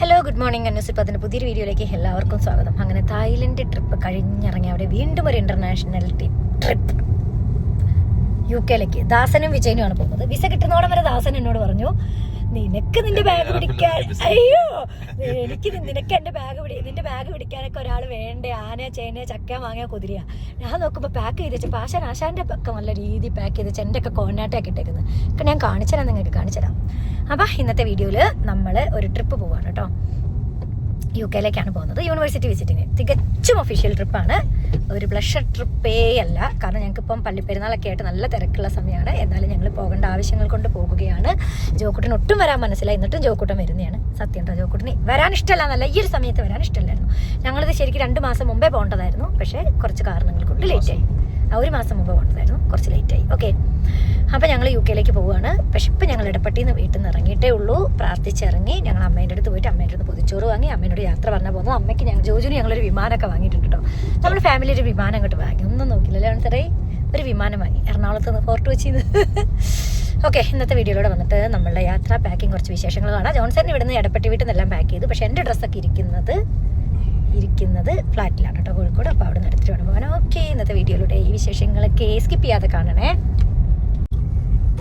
Hello good morning അന്വേഷിപ്പത്തിന്റെ പുതിയൊരു വീഡിയോയിലേക്ക് എല്ലാവർക്കും സ്വാഗതം. അങ്ങനെ തായ്ലൻഡ് ട്രിപ്പ് കഴിഞ്ഞിറങ്ങി അവിടെ വീണ്ടും ഒരു ഇന്റർനാഷണൽ ട്രിപ്പ് യു കെയിലേക്ക് ദാസനും വിജയനുമാണ് പോകുന്നത്. വിസ കിട്ടുന്നോടം വരെ ദാസൻ എന്നോട് പറഞ്ഞു. നിനക്ക് നിന്റെ ബാഗ് പിടിക്കാൻ അയ്യോ എനിക്ക് നിനക്ക് എന്റെ ബാഗ് പിടി നിന്റെ ബാഗ് പിടിക്കാനൊക്കെ ഒരാൾ വേണ്ടേ? ആന ചേന ചക്ക വാങ്ങിയ കുതിരയാ? ഞാൻ നോക്കുമ്പോൾ പാക്ക് ചെയ്ത് വെച്ചു പാശാൻ ആശാന്റെ ഒക്കെ നല്ല രീതി പാക്ക് ചെയ്ത് വെച്ച് എന്റെ ഒക്കെ കോർണാട്ടൊക്കെ ഇട്ടേക്കുന്നത് ഒക്കെ ഞാൻ കാണിച്ചുതരാം നിങ്ങൾക്ക് കാണിച്ചുതരാം അപ്പം ഇന്നത്തെ വീഡിയോയിൽ നമ്മൾ ഒരു ട്രിപ്പ് പോവാണ് കേട്ടോ യു കെയിലേക്കാണ് പോകുന്നത്. യൂണിവേഴ്സിറ്റി വിസിറ്റിന് തികച്ചും ഒഫീഷ്യൽ ട്രിപ്പാണ് ഒരു പ്ലഷർ ട്രിപ്പേ അല്ല. കാരണം ഞങ്ങൾക്ക് ഇപ്പം പള്ളിപ്പെരുന്നാളൊക്കെ ആയിട്ട് നല്ല തിരക്കുള്ള സമയമാണ്. എന്നാലും ഞങ്ങൾ പോകേണ്ട ആവശ്യങ്ങൾ കൊണ്ട് പോകുകയാണ്. ജോക്കുട്ടൻ ഒട്ടും വരാൻ മനസ്സിലായി. എന്നിട്ടും ജോക്കുട്ടൻ വരുന്നതാണ്. സത്യം കേട്ടോ ജോക്കുട്ടന് വരാൻ ഇഷ്ടമല്ല എന്നല്ല. ഈ ഒരു സമയത്ത് വരാൻ ഇഷ്ടമല്ലായിരുന്നു. ഞങ്ങളിത് ശരിക്കും രണ്ട് മാസം മുമ്പേ പോകേണ്ടതായിരുന്നു. പക്ഷേ കുറച്ച് കാരണങ്ങൾ കൊണ്ട് ലേറ്റായി ഒരു മാസം മുമ്പ് വന്നതായിരുന്നു കുറച്ച് ലേറ്റായി ഓക്കെ അപ്പോൾ ഞങ്ങൾ യു കെയിലേക്ക് പോവുകയാണ്. പക്ഷേ ഇപ്പം ഞങ്ങൾ ഇടപ്പട്ടിയിൽ നിന്ന് വീട്ടിൽ നിന്ന് ഇറങ്ങിയിട്ടേ ഉള്ളൂ. പ്രാർത്ഥിച്ചിറങ്ങി ഞങ്ങൾ അമ്മേന്റെ അടുത്ത് പോയിട്ട് അമ്മേന്റെ അടുത്ത് പൊതിച്ചോറ് വാങ്ങി അമ്മേനോട് യാത്ര പറഞ്ഞാൽ പോകുന്നു അമ്മയ്ക്ക് ഞങ്ങൾ ജോജുന് ഞങ്ങളൊരു വിമാനമൊക്കെ വാങ്ങിയിട്ടുണ്ട് കേട്ടോ നമ്മൾ ഫാമിലി ഒരു വിമാനം അങ്ങോട്ട് വാങ്ങി. ഒന്നും നോക്കില്ല സാറേ ഒരു വിമാനം വാങ്ങി. എറണാകുളത്ത് നിന്ന് ഫോർട്ട് കൊച്ചിയിൽ ഓക്കെ ഇന്നത്തെ വീഡിയോയിലൂടെ വന്നിട്ട് നമ്മളുടെ യാത്ര പാക്കിങ് കുറച്ച് വിശേഷങ്ങൾ കാണാം. ജോൺസൺ ഇവിടുന്ന് ഇടപ്പെട്ടി വീട്ടിൽ നിന്നെല്ലാം പാക്ക് ചെയ്തു. പക്ഷേ എന്റെ ഡ്രസ്സൊക്കെ ഇരിക്കുന്നത് ഇരിക്കുന്നത് ഫ്ലാറ്റിലാണ് കേട്ടോ കോഴിക്കോട്. അപ്പോൾ അവിടെ നിന്ന് എടുത്തിട്ട് വേണം പോകാൻ. ഓക്കെ ഇന്നത്തെ വീഡിയോയിലൂടെ ഈ വിശേഷങ്ങളൊക്കെ സ്കിപ്പ് ചെയ്യാതെ കാണണേ.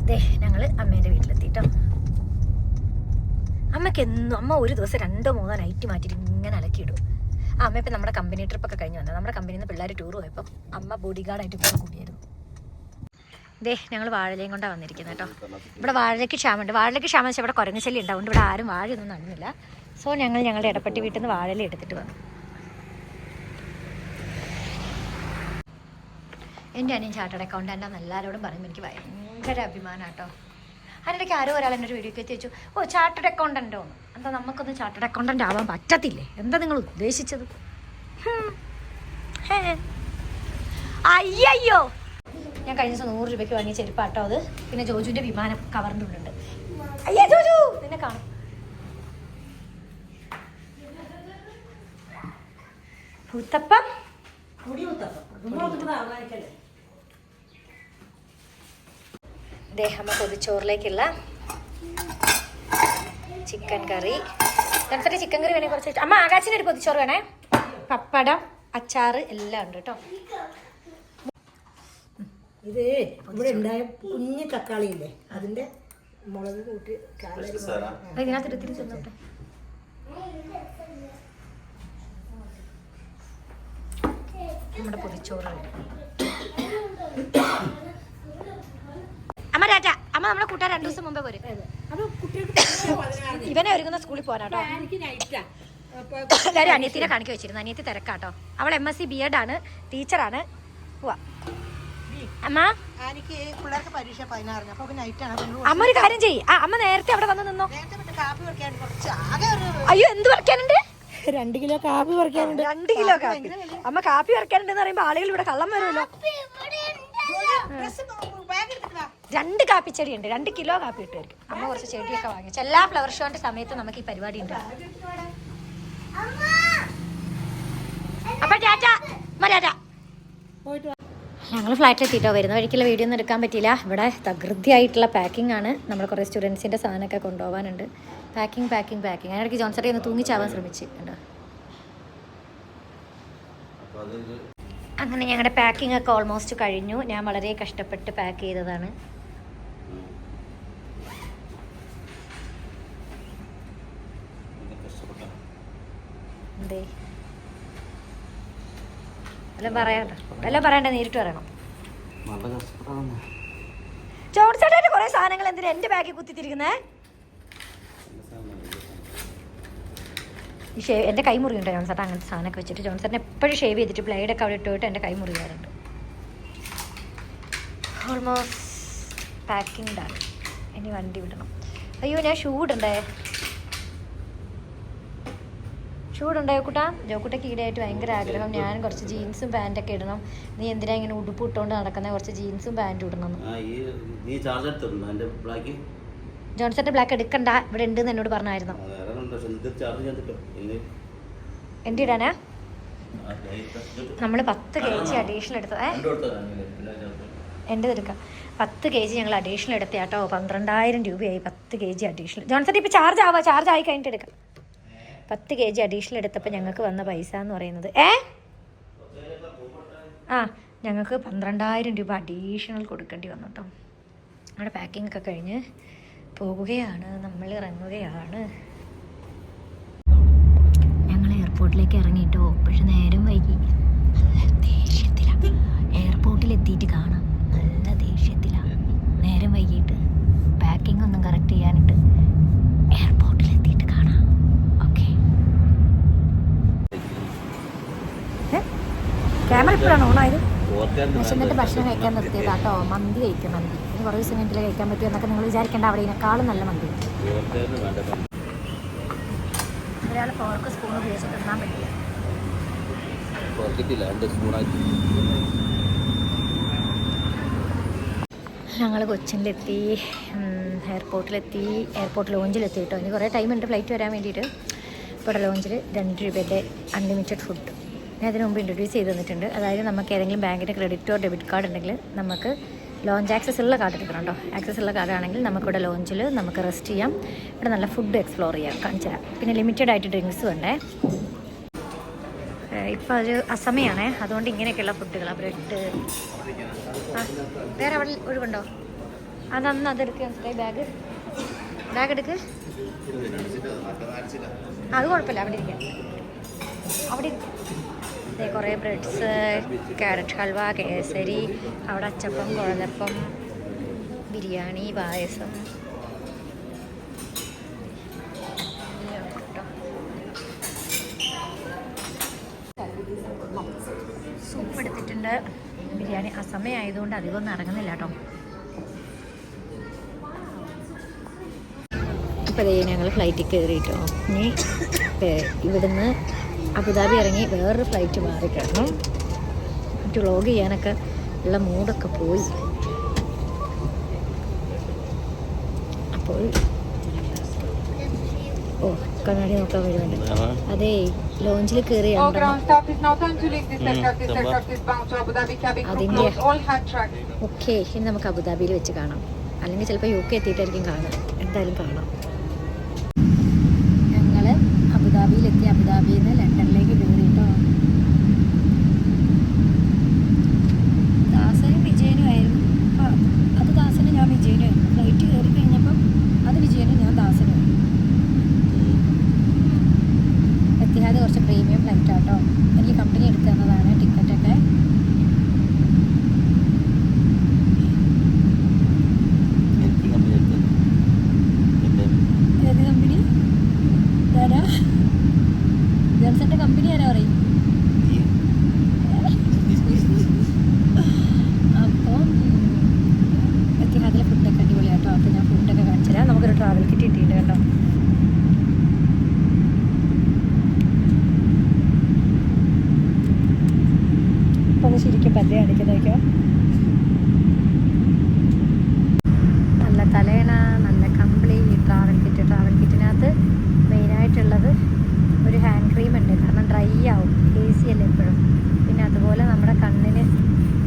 അതെ ഞങ്ങൾ അമ്മേന്റെ വീട്ടിലെത്തിയിട്ടോ അമ്മയ്ക്ക് എന്നും അമ്മ ഒരു ദിവസം രണ്ടോ മൂന്നോ നൈറ്റ് മാറ്റിയിട്ട് ഇങ്ങനെ അലക്കിയിടും. ആ അമ്മ ഇപ്പം നമ്മുടെ കമ്പനി ട്രിപ്പൊക്കെ കഴിഞ്ഞ് വന്നത്. നമ്മുടെ കമ്പനിയിൽ നിന്ന് പിള്ളേർ ടൂർ പോയപ്പോൾ അമ്മ ബോഡി ഗാർഡായിട്ട് കൂടെ കൂടിയായിരുന്നു. ദേ ഞങ്ങൾ വാഴലയും കൊണ്ടാണ് വന്നിരിക്കുന്നത് കേട്ടോ ഇവിടെ വാഴയ്ക്ക് ക്ഷാമുണ്ട് വാഴയ്ക്ക് ക്ഷാമം വെച്ചാൽ ഇവിടെ കുരങ്ങശല്യം ഉണ്ടാവും ഇവിടെ ആരും വാഴയൊന്നും നടുന്നില്ല. സോ ഞങ്ങൾ ഞങ്ങളുടെ ഇടപ്പെട്ടി വീട്ടിൽ നിന്ന് വാഴല എടുത്തിട്ട് വന്നു. എന്റെ അനിയൻ ചാർട്ടേഡ് അക്കൗണ്ടന്റാന്ന് എല്ലാവരോടും പറയുമ്പോൾ എനിക്ക് ഭയങ്കര അഭിമാനം കേട്ടോ അതിനിടയ്ക്ക് ആരോ ഒരാൾ എന്നൊരു ഒരു വീഡിയോ എത്തി വെച്ചു ഓ ചാർട്ടേഡ് അക്കൗണ്ടന്റോ എന്ന്. എന്താ നമുക്കൊന്നും ചാർട്ടേഡ് അക്കൗണ്ടന്റ് ആവാൻ പറ്റത്തില്ലേ? എന്താ നിങ്ങൾ ഉദ്ദേശിച്ചത്? അയ്യോ ഞാൻ കഴിഞ്ഞ ദിവസം നൂറ് രൂപയ്ക്ക് വാങ്ങിയ ചെരുപ്പാട്ടോ അത്. പിന്നെ ജോജുവിന്റെ വിമാനം കവറിന്റെ ഉള്ളുണ്ട് അയ്യോ ജോജു നിന്നെ കാണും. ഉത്തപ്പം. ദേഹമ്മ പൊതിച്ചോറിലേക്കുള്ള ചിക്കൻ കറി. നേരത്തെ ചിക്കൻ കറി വേണേ കുറച്ച് അമ്മ ആകാശിന് ഒരു പൊതിച്ചോറ് വേണേ. പപ്പടം അച്ചാറ് എല്ലാം ഉണ്ട് കേട്ടോ. ഇത് ഇവിടെ ഉണ്ടായ കുഞ്ഞു തക്കാളി ഇല്ലേ അതിന്റെ മുളക് കൂട്ടി ഇതിനകത്ത് ഇത്തിരി ചെന്നോട്ടെ നമ്മുടെ പൊതിച്ചോറ് അമ്മ രാജ അമ്മ നമ്മളെ കൂട്ടാൻ രണ്ടു ദിവസം മുമ്പേ കുട്ടികൾക്ക് ഇവനെ ഒരുങ്ങുന്ന സ്കൂളിൽ പോകാനാട്ടോ എനിക്ക് നൈറ്റാ അപ്പൊ എല്ലാവരും അനിയത്തിനെ കാണിക്കു വെച്ചിരുന്നു. അനിയത്തി തിരക്കാട്ടോ. അവൾ M S C B Ed ആണ്. ടീച്ചറാണ് പോവാ. അമ്മ? അമ്മ ഒരു കാര്യം ചെയ്യ്. ആ അമ്മ നേരത്തെ അവിടെ വന്ന് നിന്നോ. നേരത്തെ വിട്ട് കാപ്പി പറിക്കാൻ കുറച്ച് ആകെ ഒരു അയ്യോ എന്ത് പറിക്കാനുണ്ട്? രണ്ട് കിലോ കാപ്പി പറിക്കാനുണ്ട്. രണ്ട് കിലോ കാപ്പി അമ്മ കാപ്പി പറിക്കാനുണ്ടെന്ന് പറയുമ്പോ ആളുകൾ ഇവിടെ കള്ളം വരുമല്ലോ. രണ്ട് കാപ്പിച്ചെടി ഉണ്ട് രണ്ട് കിലോ കാപ്പി ഇട്ടുമായിരിക്കും അമ്മ കുറച്ച് ചെടിയൊക്കെ വാങ്ങിച്ചു. എല്ലാ ഫ്ലവർ ഷോന്റെ സമയത്ത് നമുക്ക് ഈ പരിപാടി ഉണ്ട്. അപ്പൊ ടാറ്റ വാ ഞങ്ങൾ വരുന്ന വഴിക്കുള്ള വീഡിയോ ഒന്നും എടുക്കാൻ പറ്റിയില്ല. ഇവിടെ തകൃതിയായിട്ടുള്ള പാക്കിംഗ് ആണ്. നമ്മൾ കുറേ സ്റ്റുഡൻസിന്റെ സാധനമൊക്കെ കൊണ്ടുപോകാനുണ്ട്. പാക്കിംഗ് പാക്കിംഗ് പാക്കിംഗ് അതിനിടയ്ക്ക് ജോൺസറി ഒന്ന് തൂങ്ങിച്ചാവാൻ ശ്രമിച്ച്. കണ്ടോ? അങ്ങനെ ഞങ്ങളുടെ പാക്കിംഗ് ഒക്കെ ഓൾമോസ്റ്റ് കഴിഞ്ഞു. ഞാൻ വളരെ കഷ്ടപ്പെട്ട് പാക്ക് ചെയ്തതാണ്. എന്തേ എല്ലാം പറയണ്ട. എല്ലാം പറയണ്ട നേരിട്ട് പറയണം. കുറേ സാധനങ്ങൾ എന്തിനാ എന്റെ ബാഗിൽ കുത്തിത്തിരിക്കുന്നേ? ഷേവ് എന്റെ കൈ മുറിയുണ്ട് ജോൺസേട്ടൻ അങ്ങനത്തെ സാധനമൊക്കെ വെച്ചിട്ട് ജോൺസേട്ടൻ എപ്പോഴും ഷേവ് ചെയ്തിട്ട് ബ്ലേഡൊക്കെ അവിടെ ഇട്ട് എന്റെ എന്റെ കൈ മുറിയാറുണ്ട്. ഓൾമോസ്റ്റ് പാക്കിംഗ് ആണ് ഇനി വണ്ടി വിടണം. അയ്യോ ഞാൻ ഷൂ ഇടണ്ടേ? ഷൂ ജോക്കുട്ട ജോക്കുട്ടാ ജോക്കുട്ടയ്ക്ക് ഈടായിട്ട് ഭയങ്കര ആഗ്രഹം. ഞാൻ കുറച്ച് ജീൻസും പാന്റൊക്കെ ഇടണം. നീ എന്തിനാ ഇങ്ങനെ ഉടുപ്പ് ഇട്ടുകൊണ്ട് നടക്കുന്ന? കുറച്ച് ജീൻസും പാന്റും ഇടണം. ജോൺസന്റെ ബ്ലാക്ക് എടുക്കണ്ട. ഇവിടെ ഉണ്ട് എന്നോട് പറഞ്ഞായിരുന്നു. എന്റെ ഇടാനാ? നമ്മൾ പത്ത് കെ ജി അഡീഷണൽ എടുത്തത്. എന്റെ. എന്റെ എടുക്കാം. പത്ത് കെ ജി ഞങ്ങൾ അഡീഷണൽ എടുത്ത കേട്ടോ പന്ത്രണ്ടായിരം രൂപയായി പത്ത് കെ ജി അഡീഷണൽ ജോൺസൺ ഇപ്പൊ ചാർജ് ആവാ. ചാർജ് ആയി കഴിഞ്ഞിട്ട് എടുക്കാം. പത്ത് കെ ജി അഡീഷണൽ എടുത്തപ്പോൾ ഞങ്ങൾക്ക് വന്ന പൈസ എന്ന് പറയുന്നത്. ഏ? ആ ഞങ്ങൾക്ക് പന്ത്രണ്ടായിരം രൂപ അഡീഷണൽ കൊടുക്കേണ്ടി വന്നു കേട്ടോ അവിടെ പാക്കിംഗ് ഒക്കെ കഴിഞ്ഞ് പോകുകയാണ് നമ്മൾ ഇറങ്ങുകയാണ്. ഞങ്ങൾ എയർപോർട്ടിലേക്ക് ഇറങ്ങിയിട്ടോ പക്ഷെ നേരം വൈകി. നല്ല എത്തിയിട്ട് കാണാം. നല്ല ദേഷ്യത്തിലാണ് നേരം വൈകിട്ട് പാക്കിംഗ് ഒന്നും കറക്റ്റ് ചെയ്യാനിട്ട് എയർപോർട്ടിൽ എത്തിയിട്ട് കാണാം ഓക്കെ ക്യാമറ ഇപ്പോഴാണ് ഓണായത്? വിശന്നിട്ട് ഭക്ഷണം കഴിക്കാൻ നിർത്തിയതാട്ടോ. മന്തി കഴിക്കും മന്തി. ഇനി കുറേ ദിവസം കഴിഞ്ഞിട്ട് കഴിക്കാൻ പറ്റുമോ എന്നൊക്കെ നിങ്ങൾ വിചാരിക്കേണ്ട. അവിടെ ഇതിനേക്കാളും നല്ല മന്തി. ഒരാൾ പോർക്ക് സ്പൂൺ ഉപയോഗിച്ച് തിന്നാൻ പറ്റില്ല. ഞങ്ങൾ കൊച്ചിനിലെത്തി എയർപോർട്ടിലെത്തി എയർപോർട്ട് ലോഞ്ചിലെത്തി കേട്ടോ. ഇനി കുറേ ടൈം ഉണ്ട് ഫ്ലൈറ്റ് വരാൻ വേണ്ടിയിട്ട്. ഇവിടെ ലോഞ്ചിൽ രണ്ട് രൂപയുടെ അൺലിമിറ്റഡ് ഫുഡ് ഞാൻ അതിന് മുമ്പ് ഇൻട്രൊഡ്യൂസ് ചെയ്ത് തന്നിട്ടുണ്ട്. അതായത് നമുക്ക് ഏതെങ്കിലും ബാങ്കിന്റെ ക്രെഡിറ്റോ ഡെബിറ്റ് കാർഡ് ഉണ്ടെങ്കിൽ നമുക്ക് ലോഞ്ച് ആക്സസ് ഉള്ള കാർഡ് എടുക്കണം കേട്ടോ. ആക്സസ് ഉള്ള കാർഡ് ആണെങ്കിൽ നമുക്കിവിടെ ലോഞ്ചിൽ നമുക്ക് റെസ്റ്റ് ചെയ്യാം. ഇവിടെ നല്ല ഫുഡ് എക്സ്പ്ലോർ ചെയ്യാം. കാണിച്ചു തരാം. പിന്നെ ലിമിറ്റഡ് ആയിട്ട് ഡ്രിങ്ക്സ് വേണ്ടേ? ഇപ്പോൾ ഒരു അസമയാണേ. അതുകൊണ്ട് ഇങ്ങനെയൊക്കെയുള്ള ഫുഡുകളാണ് ബ്രെഡ്. വേറെ അവിടെ ഒഴിവുണ്ടോ അതന്ന് അതെടുക്കുക ബാഗ് ബാഗ് എടുക്ക്. അത് കുഴപ്പമില്ല. അവിടെ ഇരിക്കാം. അവിടെ ഇരിക്ക്. ദേ കുറേ ബ്രെഡ്സ് ക്യാരറ്റ് ഹൽവ കേസരി അവിടെ അച്ചപ്പം കുഴലപ്പം ബിരിയാണി പായസം. സൂപ്പ് എടുത്തിട്ടുണ്ട്. ബിരിയാണി അസമയമായതുകൊണ്ട് അധികമൊന്നും അധികം ഒന്നും ഇറങ്ങുന്നില്ല കേട്ടോ ഇപ്പോൾ ഞങ്ങൾ ഫ്ലൈറ്റിൽ കയറിയിട്ടോ. ഇനി ഇവിടുന്ന് അബുദാബി ഇറങ്ങി വേറൊരു ഫ്ലൈറ്റ് മാറി കിടന്നു. മറ്റു വ്ളോഗ് ചെയ്യാനൊക്കെ ഉള്ള മൂടൊക്കെ പോയി. അപ്പോൾ ഓ കണ്ണാടി നോക്കാൻ വരുന്നുണ്ട്. അതെ ലോഞ്ചിൽ കയറി അതിന്റെ. ഓക്കെ ഇനി നമുക്ക് അബുദാബിയിൽ വെച്ച് കാണാം. അല്ലെങ്കിൽ ചിലപ്പോൾ യു കെ എത്തിയിട്ടായിരിക്കും കാണാം. എന്തായാലും കാണാം ഞങ്ങൾ അബുദാബിയിലെത്തി അബുദാബിയിൽ നിന്ന് ലണ്ടനിലേക്ക് കയറി കേട്ടോ ദാസനും വിജയനും ആയിരുന്നു ആ, അത് ദാസനും ഞാൻ വിജയനും ആയിരുന്നു ഫ്ലൈറ്റ് കയറി കഴിഞ്ഞപ്പം അത് വിജയനും ഞാൻ ദാസനും എത്തിഹാദ് കുറച്ച് പ്രീമിയം ഫ്ലൈറ്റ് ആട്ടോ എനിക്ക് കമ്പനി എടുത്തു തന്നതാണ് ടിക്കറ്റൊക്കെ ഏത് കമ്പനി ആരാ ജോൺസന്റെ കമ്പനി ആരാ പറയും അപ്പം എത്തിഹാദിലെ ഫുഡൊക്കെ അടിപൊളിയാട്ടോ അപ്പോൾ ഞാൻ ഫുഡൊക്കെ കാണിച്ചു തരാം നമുക്കൊരു ട്രാവൽ കിറ്റ് കിട്ടിയിട്ടുണ്ട് കേട്ടോ ഒന്ന് ശരിക്കും പല്ലേ കാണിക്കുന്നതൊക്കെയോ നല്ല തലേണ നല്ല കമ്പിളി ട്രാവൽ കിറ്റ് ട്രാവൽ കിറ്റിനകത്ത് മെയിനായിട്ടുള്ളത് ഒരു ഹാൻഡ് ക്രീം ഉണ്ട് കാരണം ഡ്രൈ ആവും എ സി അല്ലേ എപ്പോഴും പിന്നെ അതുപോലെ നമ്മുടെ കണ്ണിന്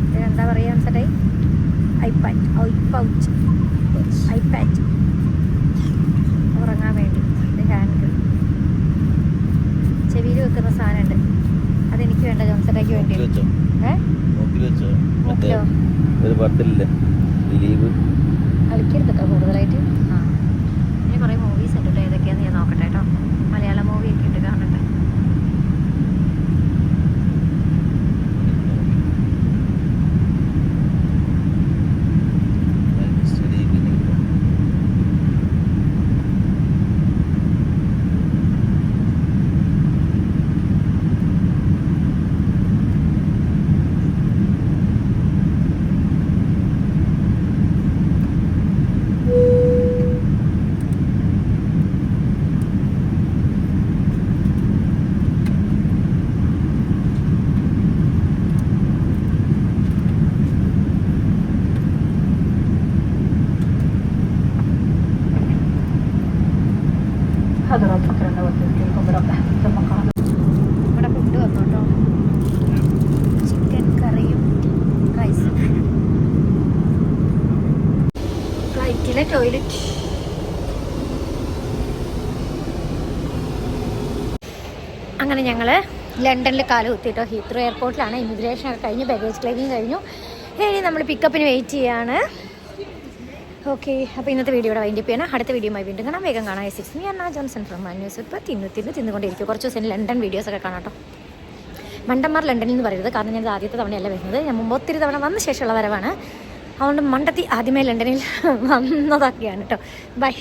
ഇത് എന്താ പറയുക സെറ്റായി ഐപാഡ് ഐ പൗച്ച് ഐപാഡ് ഉറങ്ങാൻ വേണ്ടി ഇത് ഹാൻഡ് ക്രീം ചെവിയിൽ വെക്കുന്ന സാധനമുണ്ട് അതെനിക്ക് വേണ്ട ജോൺസേട്ടയ്ക്ക് വേണ്ടി വെച്ചോ ഏ നോക്കി വെച്ചോ മറ്റേ നോക്കിയോ? ഒരു പത്തില്ലേ ദിലീപ് കളിക്കരുത് കൂടുതലായിട്ട് ആ ഇനി കുറേ മൂവീസ് ഉണ്ട് കേട്ടോ ഏതൊക്കെയാന്ന് ഞാൻ നോക്കട്ടെ കേട്ടോ മലയാളം മൂവി ഒക്കെ ഉണ്ട് കാണട്ടെ നമ്മുടെ ഫുഡ് വന്നു കേട്ടോ ചിക്കൻ കറിയും റൈസും ഫ്ലൈറ്റിലെ ടോയ്ലറ്റ് അങ്ങനെ ഞങ്ങൾ ലണ്ടനിൽ കാൽ കുത്തിയിട്ടോ ഹീത്രോ എയർപോർട്ടിലാണ് ഇമിഗ്രേഷൻ ഒക്കെ കഴിഞ്ഞു ബാഗേജ് ക്ലെയിമിങ് കഴിഞ്ഞു. ഇനി നമ്മൾ പിക്കപ്പിന് വെയിറ്റ് ചെയ്യാണ്. ഓക്കെ അപ്പോൾ ഇന്നത്തെ വീഡിയോ ഇവിടെ വൈൻഡപ്പ് ചെയ്യണം. അടുത്ത വീഡിയോയുമായി വീണ്ടും കാണാം. വേഗം കാണാം. സിക്സ് മീ അണ്ണ ജോൺസൺ ഫ്രം ന്യൂസ് ഇപ്പോൾ തിന്നു തിന്ന് തിന്നുകൊണ്ടിരിക്കും കുറച്ച് ദിവസം ലണ്ടൻ വീഡിയോസ് ഒക്കെ കാണാം കേട്ടോ മണ്ടന്മാർ ലണ്ടനിൽ നിന്ന് പറയരുത് കാരണം ഞാൻ ആദ്യത്തെ തവണയല്ല വരുന്നത്. ഞാൻ മുമ്പ് ഒത്തിരി തവണ വന്ന ശേഷമുള്ള വരവാണ്. അതുകൊണ്ട് മണ്ടത്തി ആദ്യമേ ലണ്ടനിൽ വന്നതൊക്കെയാണ് കേട്ടോ ബൈ.